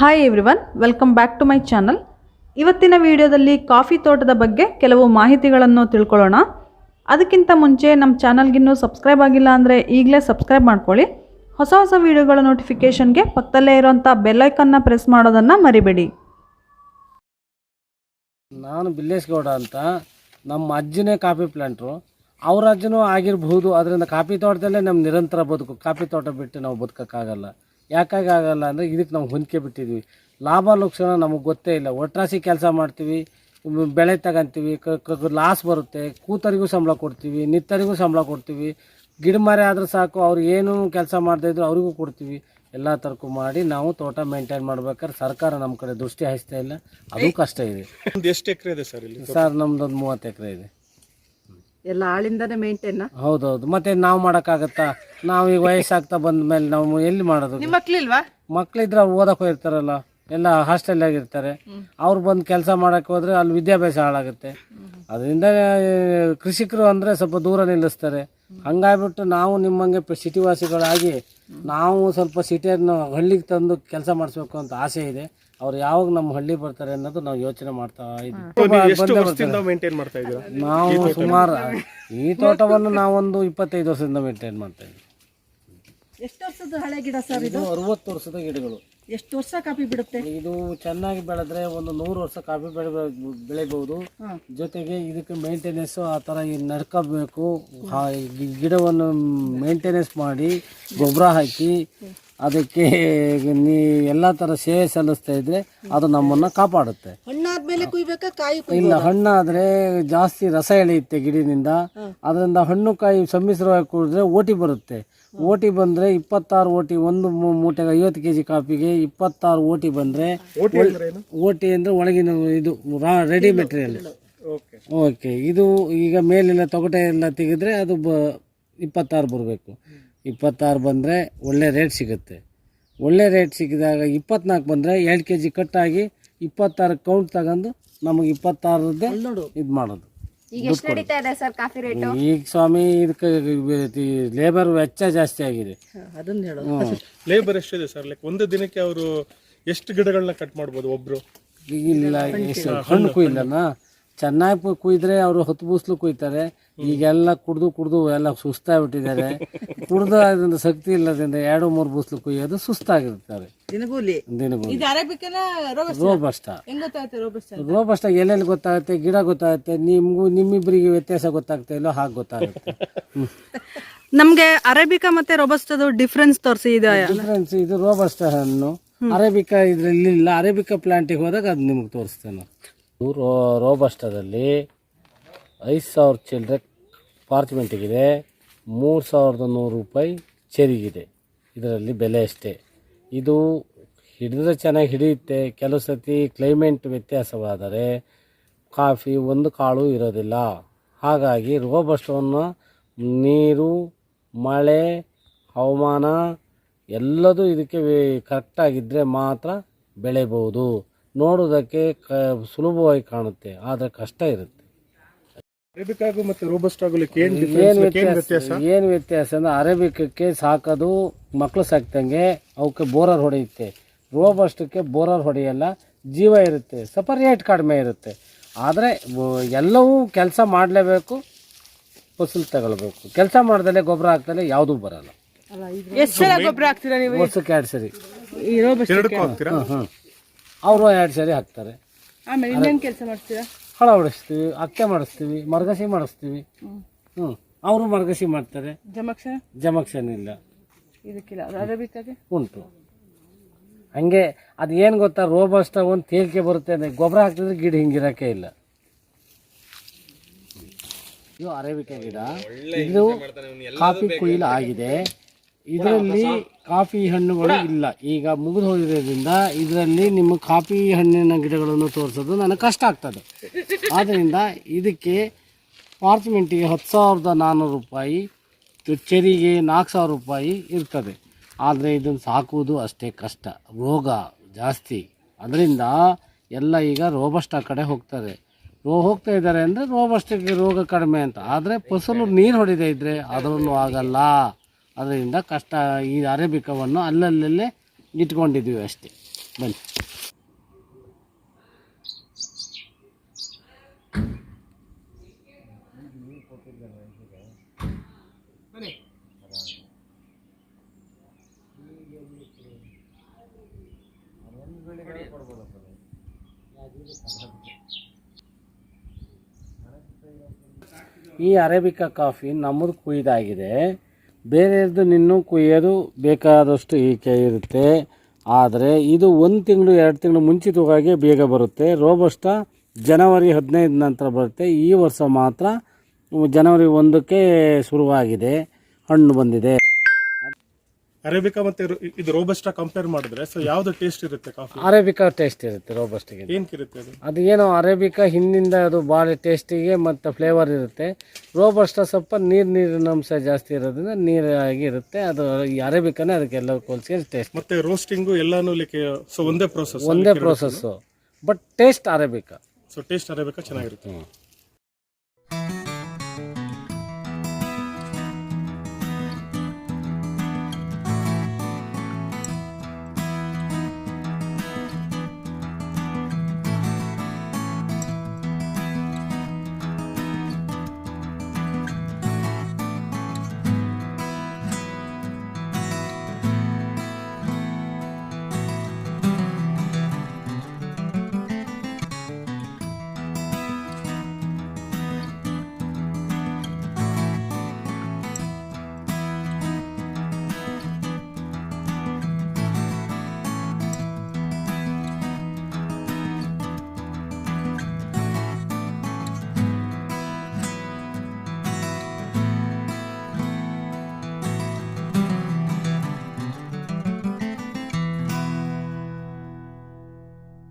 Hi everyone welcome back to my channel ಇವತ್ತಿನ ವಿಡಿಯೋದಲ್ಲಿ coffee ತೋಟದ ಬಗ್ಗೆ ಕೆಲವು ಮಾಹಿತಿಗಳನ್ನು ತಿಳ್ಕೊಳ್ಳೋಣ. ಅದಕ್ಕಿಂತ ಮುಂಚೆ ನಮ್ಮ ಚಾನಲ್ಗಿನ್ನೂ ಸಬ್ಸ್ಕ್ರೈಬ್ ಆಗಿಲ್ಲ ಅಂದರೆ ಈಗಲೇ ಸಬ್ಸ್ಕ್ರೈಬ್ ಮಾಡ್ಕೊಳ್ಳಿ. ಹೊಸ ಹೊಸ ವಿಡಿಯೋಗಳ ನೋಟಿಫಿಕೇಷನ್ಗೆ ಪಕ್ಕದಲ್ಲೇ ಇರೋಂಥ ಬೆಲ್ಲೈಕನ್ನ ಪ್ರೆಸ್ ಮಾಡೋದನ್ನು ಮರಿಬೇಡಿ. ನಾನು ಬಿಲ್ಲೇಶ್ಗೌಡ ಅಂತ. ನಮ್ಮ ಅಜ್ಜನೇ ಕಾಫಿ ಪ್ಲ್ಯಾಂಟ್ರು ಅವ್ರ ಅಜ್ಜನೂ ಆಗಿರಬಹುದು ಅದರಿಂದ ಕಾಫಿ ತೋಟದಲ್ಲೇ ನಮ್ಮ ನಿರಂತರ ಬದುಕು. ಕಾಫಿ ತೋಟ ಬಿಟ್ಟು ನಾವು ಬದುಕೋಕ್ಕಾಗಲ್ಲ. ಯಾಕಾಗಿ ಆಗಲ್ಲ ಅಂದರೆ ಇದಕ್ಕೆ ನಾವು ಹೊಂದಿಕೆ ಬಿಟ್ಟಿದ್ವಿ. ಲಾಭ ಲಕ್ಷಣ ನಮಗೆ ಗೊತ್ತೇ ಇಲ್ಲ. ಒಟ್ರಾಸಿ ಕೆಲಸ ಮಾಡ್ತೀವಿ ಬೆಳೆ ತಗೊಂತೀವಿ ಲಾಸ್ ಬರುತ್ತೆ ಕೂತರಿಗೂ ಸಂಬಳ ಕೊಡ್ತೀವಿ ನಿತ್ತರಿಗೂ ಸಂಬಳ ಕೊಡ್ತೀವಿ ಗಿಡ ಮರ ಆದರೂ ಸಾಕು ಅವ್ರು ಏನು ಕೆಲಸ ಮಾಡ್ತಾ ಇದ್ರು ಅವರಿಗೂ ಕೊಡ್ತೀವಿ. ಎಲ್ಲ ತರಕು ಮಾಡಿ ನಾವು ತೋಟ ಮೇಂಟೈನ್ ಮಾಡ್ಬೇಕಾದ್ರೆ ಸರ್ಕಾರ ನಮ್ಮ ಕಡೆ ದೃಷ್ಟಿ ಹರಿಸ್ತಾ ಇಲ್ಲ. ಅದು ಕಷ್ಟ ಇದೆ. ಒಂದು ಎಷ್ಟು ಎಕರೆ ಇದೆ ಸರ್ ಇಲ್ಲಿ ಸರ್ ನಮ್ದೊಂದು ಮೂವತ್ತು ಎಕರೆ ಇದೆ. ಎಲ್ಲ ಆಳಿಂದನೇ ಮೇಂಟೈನ್ ಹೌದೌದು. ಮತ್ತೆ ನಾವು ಮಾಡೋಕ್ಕಾಗತ್ತಾ? ನಾವು ಈಗ ವಯಸ್ಸಾಗ್ತಾ ಬಂದ ಮೇಲೆ ನಾವು ಎಲ್ಲಿ ಮಾಡೋದು? ಮಕ್ಳಿಲ್ವಾ? ಮಕ್ಳಿದ್ರೆ ಅವ್ರು ಓದಕ್ಕೆ ಹೋಗಿರ್ತಾರಲ್ಲ. ಎಲ್ಲ ಹಾಸ್ಟೆಲ್ ಆಗಿರ್ತಾರೆ. ಅವ್ರು ಬಂದು ಕೆಲಸ ಮಾಡೋಕ್ಕೆ ಹೋದ್ರೆ ಅಲ್ಲಿ ವಿದ್ಯಾಭ್ಯಾಸ ಹಾಳಾಗುತ್ತೆ. ಅದರಿಂದ ಕೃಷಿಕರು ಅಂದರೆ ಸ್ವಲ್ಪ ದೂರ ನಿಲ್ಲಿಸ್ತಾರೆ. ಹಂಗಾಗ್ಬಿಟ್ಟು ನಾವು ನಿಮ್ಮಂಗೆ ಸಿಟಿವಾಸಿಗಳಾಗಿ ನಾವು ಸ್ವಲ್ಪ ಸಿಟಿಯನ್ನು ಹಳ್ಳಿಗೆ ತಂದು ಕೆಲಸ ಮಾಡಿಸ್ಬೇಕು ಅಂತ ಆಸೆ ಇದೆ. ಅವ್ರು ಯಾವಾಗ ನಮ್ಮ ಹಳ್ಳಿ ಬರ್ತಾರೆ ಅನ್ನೋದು ನಾವು ಯೋಚನೆ ಮಾಡ್ತಾ ಇದ್ದೀವಿ ಎಷ್ಟು ವರ್ಷದಿಂದ ಮೇಂಟೈನ್ ಮಾಡ್ತಾ ಇದ್ದೀರಾ? ನಾವು ಸುಮಾರು ಈ ತೋಟವನ್ನು ನಾವೊಂದು ಇಪ್ಪತ್ತೈದು ವರ್ಷದಿಂದ ಮೇಂಟೈನ್ ಮಾಡ್ತಾ ಇದ್ದೀವಿ ಎಷ್ಟು ವರ್ಷದ ಹಳೆ ಗಿಡ ಸರ್ ಇದು? ಅರವತ್ತು ವರ್ಷದ ಗಿಡಗಳು. ಎಷ್ಟು ವರ್ಷ ಕಾಫಿ ಬಿಡುತ್ತೆ? ಇದು ಚೆನ್ನಾಗಿ ಬೆಳೆದ್ರೆ ಒಂದು ನೂರು ವರ್ಷ ಕಾಫಿ ಬೆಳೆ ಬೆಳಿಬಹುದು ಜೊತೆಗೆ ಇದಕ್ಕೆ ಮೇಂಟೆನೆನ್ಸ್ ಆ ಥರ ಈ ನಡ್ಕೋಬೇಕು. ಆ ಗಿಡವನ್ನು ಮೇಂಟೆನೆನ್ಸ್ ಮಾಡಿ ಗೊಬ್ಬರ ಹಾಕಿ ಅದಕ್ಕೆ ನೀ ಎಲ್ಲ ಥರ ಸೇವೆ ಸಲ್ಲಿಸ್ತಾ ಇದ್ರೆ ಅದು ನಮ್ಮನ್ನು ಕಾಪಾಡುತ್ತೆ. ಹಣ್ಣಾದ್ಮೇಲೆ ಕುಯ್ಬೇಕಾ ಕಾಯಿ ಇಲ್ಲ ಹಣ್ಣಾದ್ರೆ ಜಾಸ್ತಿ ರಸ ಎಳೆಯುತ್ತೆ ಗಿಡದಿಂದ. ಅದರಿಂದ ಹಣ್ಣು ಕಾಯಿ ಸಮ್ಮಿಶ್ರವಾಗಿ ಕುಡಿದ್ರೆ ಓಟಿ ಬರುತ್ತೆ. ಓಟಿ ಬಂದ್ರೆ ಇಪ್ಪತ್ತಾರು ಓಟಿ ಒಂದು ಮೂಟೆಗೆ ಐವತ್ತು ಕೆಜಿ ಕಾಫಿಗೆ ಇಪ್ಪತ್ತಾರು ಓಟಿ ಬಂದ್ರೆ ಓಟಿ ಅಂದ್ರೆ ಏನು? ಓಟಿ ಅಂದ್ರೆ ಒಳಗಿನ ಇದು ರೆಡಿ ಮೆಟೀರಿಯಲ್ ಓಕೆ. ಓಕೆ ಇದು ಈಗ ಮೇಲೆಲ್ಲ ತೊಗಟೆ ಎಲ್ಲ ತೆಗೆದ್ರೆ ಅದು ಬ ಇಪ್ಪತ್ತಾರು ಬರಬೇಕು. ಇಪ್ಪತ್ತಾರು ಬಂದರೆ ಒಳ್ಳೆ ರೇಟ್ ಸಿಗುತ್ತೆ. ಒಳ್ಳೆ ರೇಟ್ ಸಿಕ್ಕಿದಾಗ ಇಪ್ಪತ್ನಾಲ್ಕು ಬಂದರೆ ಎರಡು ಕೆ ಜಿ ಕಟ್ಟಾಗಿ ಇಪ್ಪತ್ತಾರು ಕೌಂಟ್ ತಗೊಂಡು ನಮಗೆ ಇಪ್ಪತ್ತಾರದ್ದೇ ಇದು ಮಾಡೋದು. ಈಗ ಸ್ವಾಮಿ ಇದಕ್ಕೆ ಲೇಬರ್ ವೆಚ್ಚ ಜಾಸ್ತಿ ಆಗಿದೆ. ಲೇಬರ್ ಎಷ್ಟಿದೆ ಸರ್? ಲೈಕ್ ಒಂದು ದಿನಕ್ಕೆ ಅವರು ಎಷ್ಟು ಗಿಡಗಳನ್ನ ಕಟ್ ಮಾಡ್ಬೋದು ಒಬ್ರು? ಇಲ್ಲ ಎಷ್ಟು? ಹಣ್ಣು ಕುಯ್ಲನ? ಚೆನ್ನಾಗಿ ಕುಯ್ದ್ರೆ ಅವರು ಹೊತ್ತು ಬೂಸ್ಲು ಕುಯ್ತಾರೆ. ಈಗೆಲ್ಲ ಕುಡ್ದು ಕುಡ್ದು ಎಲ್ಲ ಸುಸ್ತಾಗ್ಬಿಟ್ಟಿದ್ದಾರೆ. ಕುಡ್ದು ಅದರಿಂದ ಶಕ್ತಿ ಇಲ್ಲದ್ರಿಂದ ಎರಡು ಮೂರು ಬೂಸ್ಲು ಕುಯ್ಯೋದು ಸುಸ್ತಾಗಿರ್ತಾರೆ ದಿನಗೂಲಿ. ರೋಬಸ್ಟ? ಗೊತ್ತಾಗುತ್ತೆ ರೋಬಸ್ಟ ಎಲ್ಲೆಲ್ಲಿ ಗೊತ್ತಾಗುತ್ತೆ? ಗಿಡ ಗೊತ್ತಾಗುತ್ತೆ. ನಿಮ್ಗೂ ನಿಮ್ಮಿಬ್ಬರಿಗೆ ವ್ಯತ್ಯಾಸ ಗೊತ್ತಾಗ್ತಾ ಇಲ್ಲೋ ಹಾಗೆ ಗೊತ್ತಾಗುತ್ತೆ. ನಮ್ಗೆ ಅರೇಬಿಕಾ ಮತ್ತೆ ರೋಬಸ್ಟದು ಡಿಫ್ರೆನ್ಸ್ ತೋರಿಸಿ ಇದೆ ಡಿಫ್ರೆನ್ಸ್ ಇದು ರೋಬಸ್ಟ ಹಣ್ಣು ಅರೇಬಿಕಾ ಇದ್ರಲ್ಲಿ ಇಲ್ಲ. ಅರೇಬಿಕಾ ಪ್ಲಾಂಟಿಗೆ ಹೋದಾಗ ಅದು ನಿಮ್ಗೆ ತೋರಿಸ್ತೇನೆ. ರೋ, ರೋಬಸ್ಟದಲ್ಲಿ ಐದು ಸಾವಿರ ಚಿಲ್ಲರೆ ಪಾರ್ಚ್ಮೆಂಟಿಗಿದೆ. ಮೂರು ಸಾವಿರದ ನೂರು ರೂಪಾಯಿ ಚೆರಿಗಿದೆ. ಇದರಲ್ಲಿ ಬೆಲೆ ಅಷ್ಟೇ. ಇದು ಹಿಡಿದ್ರೆ ಚೆನ್ನಾಗಿ ಹಿಡಿಯುತ್ತೆ. ಕೆಲವು ಸತಿ ಕ್ಲೈಮೇಟ್ ವ್ಯತ್ಯಾಸವಾದರೆ ಕಾಫಿ ಒಂದು ಕಾಳು ಇರೋದಿಲ್ಲ. ಹಾಗಾಗಿ ರೋಬಸ್ಟವನ್ನು ನೀರು, ಮಳೆ, ಹವಾಮಾನ ಎಲ್ಲದೂ ಇದಕ್ಕೆ ಕರೆಕ್ಟಾಗಿದ್ದರೆ ಮಾತ್ರ ಬೆಳೆಯಬಹುದು. ನೋಡೋದಕ್ಕೆ ಕ ಸುಲಭವಾಗಿ ಕಾಣುತ್ತೆ ಆದರೆ ಕಷ್ಟ ಇರುತ್ತೆ. ಅರೇಬಿಕಾಗು ಮತ್ತೆ ರೋಬಸ್ಟ್ ಆಗಲಿಕ್ಕೆ ಏನು ಡಿಫ್ರೆನ್ಸ್ ಏನ್ ವ್ಯತ್ಯಾಸ? ವ್ಯತ್ಯಾಸ? ಏನು ವ್ಯತ್ಯಾಸ ಅಂದರೆ ಅರೇಬಿಕಕ್ಕೆ ಸಾಕೋದು ಮಕ್ಕಳು ಸಾಕ್ದಂಗೆ ಅವಕ್ಕೆ ಬೋರರ್ ಹೊಡೆಯುತ್ತೆ. ರೋಬಸ್ಟಕ್ಕೆ ಬೋರರ್ ಹೊಡೆಯಲ್ಲ ಜೀವ ಇರುತ್ತೆ ಸ್ವಲ್ಪ ರೇಟ್ ಕಡಿಮೆ ಇರುತ್ತೆ. ಆದರೆ ಎಲ್ಲವೂ ಕೆಲಸ ಮಾಡಲೇಬೇಕು ಫಸಲು ತಗೊಳ್ಬೇಕು. ಕೆಲಸ ಮಾಡ್ದಲೆ ಗೊಬ್ಬರ ಹಾಕ್ದಲೆ ಯಾವುದೂ ಬರಲ್ಲ. ಎಷ್ಟು ಸಲ ಗೊಬ್ಬರ ಹಾಕ್ತೀರಾ ನೀವು? ವರ್ಷಕ್ಕೆ ಎರಡು ಸರಿ. ಹಾಂ ಹಾಂ ಅವರು ಎರಡು ಸರಿ ಹಾಕ್ತಾರೆ. ಆಮೇಲೆ ಇನ್ನೇನ್ ಕೆಲಸ ಮಾಡ್ತೀರಾ? ಹಳ ಹೊಡಿಸ್ತೀವಿ ಅಕ್ಕೆ ಮಾಡಿಸ್ತೀವಿ ಮರಗಸಿ ಮಾಡಿಸ್ತೀವಿ. ಹ್ಞೂ ಅವರು ಮರಗಸಿ ಮಾಡ್ತಾರೆ. ಜಮಕ್ಷ? ಜಮಕ್ಷನ್ ಇಲ್ಲ ಇದಕ್ಕಿಲ್ಲ ಅರೇಬಿಕಾಗೆ ಉಂಟು. ಹಂಗೆ ಅದು ಏನು ಗೊತ್ತಾ ರೋಬಸ್ಟ ಒಂದು ತೇಲಿಕೆ ಬರುತ್ತೆ ಅಂದರೆ ಗೊಬ್ಬರ ಹಾಕಿದ್ರೆ ಗಿಡ ಹಿಂಗಿರೋಕ್ಕೆ ಇಲ್ಲ. ಇದು ಅರೇಬಿಕಾ ಗಿಡ. ಇದು ಕಾಫಿ ಕೊಯ್ಲು ಆಗಿದೆ. ಇದರಲ್ಲಿ ಕಾಫಿ ಹಣ್ಣುಗಳು ಇಲ್ಲ. ಈಗ ಮುಗಿದು ಹೋಗಿರೋದ್ರಿಂದ ಇದರಲ್ಲಿ ನಿಮ್ಮ ಕಾಫಿ ಹಣ್ಣಿನ ಗಿಡಗಳನ್ನು ತೋರಿಸೋದು ನನಗೆ ಕಷ್ಟ ಆಗ್ತದೆ. ಆದ್ದರಿಂದ ಇದಕ್ಕೆ ಪಾರ್ಚ್ಮೆಂಟಿಗೆ ಹತ್ತು ಸಾವಿರದ ನಾನ್ನೂರು ರೂಪಾಯಿ ಚೆರಿಗೆ ನಾಲ್ಕು ಸಾವಿರ ರೂಪಾಯಿ ಇರ್ತದೆ. ಆದರೆ ಇದನ್ನು ಸಾಕುವುದು ಅಷ್ಟೇ ಕಷ್ಟ. ರೋಗ ಜಾಸ್ತಿ. ಅದರಿಂದ ಎಲ್ಲ ಈಗ ರೋಬಸ್ಟ ಕಡೆ ಹೋಗ್ತಾರೆ. ರೋ ಹೋಗ್ತಾ ಇದ್ದಾರೆ ಅಂದರೆ ರೋಬಸ್ಟಿಗೆ ರೋಗ ಕಡಿಮೆ ಅಂತ. ಆದರೆ ಫಸಲು ನೀರು ಹೊಡಿದೇ ಇದ್ದರೆ ಅದರಲ್ಲೂ ಆಗಲ್ಲ. ಅದರಿಂದ ಕಷ್ಟ ಈ ಅರೇಬಿಕವನ್ನು ಅಲ್ಲಲ್ಲೇ ಇಟ್ಕೊಂಡಿದ್ದೀವಿ ಅಷ್ಟೇ. ಬನ್ನಿ. ಈ ಅರೇಬಿಕಾ ಕಾಫಿ ನಮ್ಮದು ಕುಯ್ದಾಗಿದೆ. ಬೇರೆಯದ್ದು ನಿನ್ನೂ ಕುಯ್ಯೋದು ಬೇಕಾದಷ್ಟು ಈಕೆ ಇರುತ್ತೆ. ಆದರೆ ಇದು ಒಂದು ತಿಂಗಳು, ಎರಡು ತಿಂಗಳು ಮುಂಚಿತವಾಗಿ ಬೇಗ ಬರುತ್ತೆ. ರೋಬಸ್ಟ ಜನವರಿ ಹದಿನೈದು ನಂತರ ಬರುತ್ತೆ. ಈ ವರ್ಷ ಮಾತ್ರ ಜನವರಿ ಒಂದಕ್ಕೆ ಶುರುವಾಗಿದೆ. ಹಣ್ಣು ಬಂದಿದೆ. ಅರೇಬಿಕಾ ಮತ್ತೆ ರು- ಇದು ರೋಬಸ್ಟಾ ಕಂಪೇರ್ ಮಾಡಿದ್ರೆ ಸೊ ಯಾವ್ದು ಟೇಸ್ಟ್ ಇರುತ್ತೆ ಕಾಫಿ ಅರೇಬಿಕಾ ಟೇಸ್ಟ್ ಇರುತ್ತೆ ರೋಬಸ್ಟಿಗೆ ಏನಕ್ಕಿರುತ್ತೆ ಅದು? ಅದು ಏನೋ ಅರೇಬಿಕಾ ಹಿಂದಿಂದ ಅದು ಭಾಳ ಟೇಸ್ಟಿಗೆ ಮತ್ತು ಫ್ಲೇವರ್ ಇರುತ್ತೆ. ರೋಬಸ್ಟ ಸ್ವಲ್ಪ ನೀರು ನೀರಿನ ಅಂಶ ಜಾಸ್ತಿ ಇರೋದ್ರಿಂದ ನೀರಾಗಿ ಇರುತ್ತೆ. ಅದು ಈ ಅರೇಬಿಕಾನೇ ಅದಕ್ಕೆಲ್ಲ ಹೋಲಿಸಿ ಟೇಸ್ಟ್ ಮತ್ತೆ ರೋಸ್ಟಿಂಗು ಎಲ್ಲಾನು ಲೈಕ್ ಸೊ ಒಂದೇ ಪ್ರೋಸೆಸ್ ಒಂದೇ process but taste Arabica so taste Arabica ಚೆನ್ನಾಗಿರುತ್ತೆ.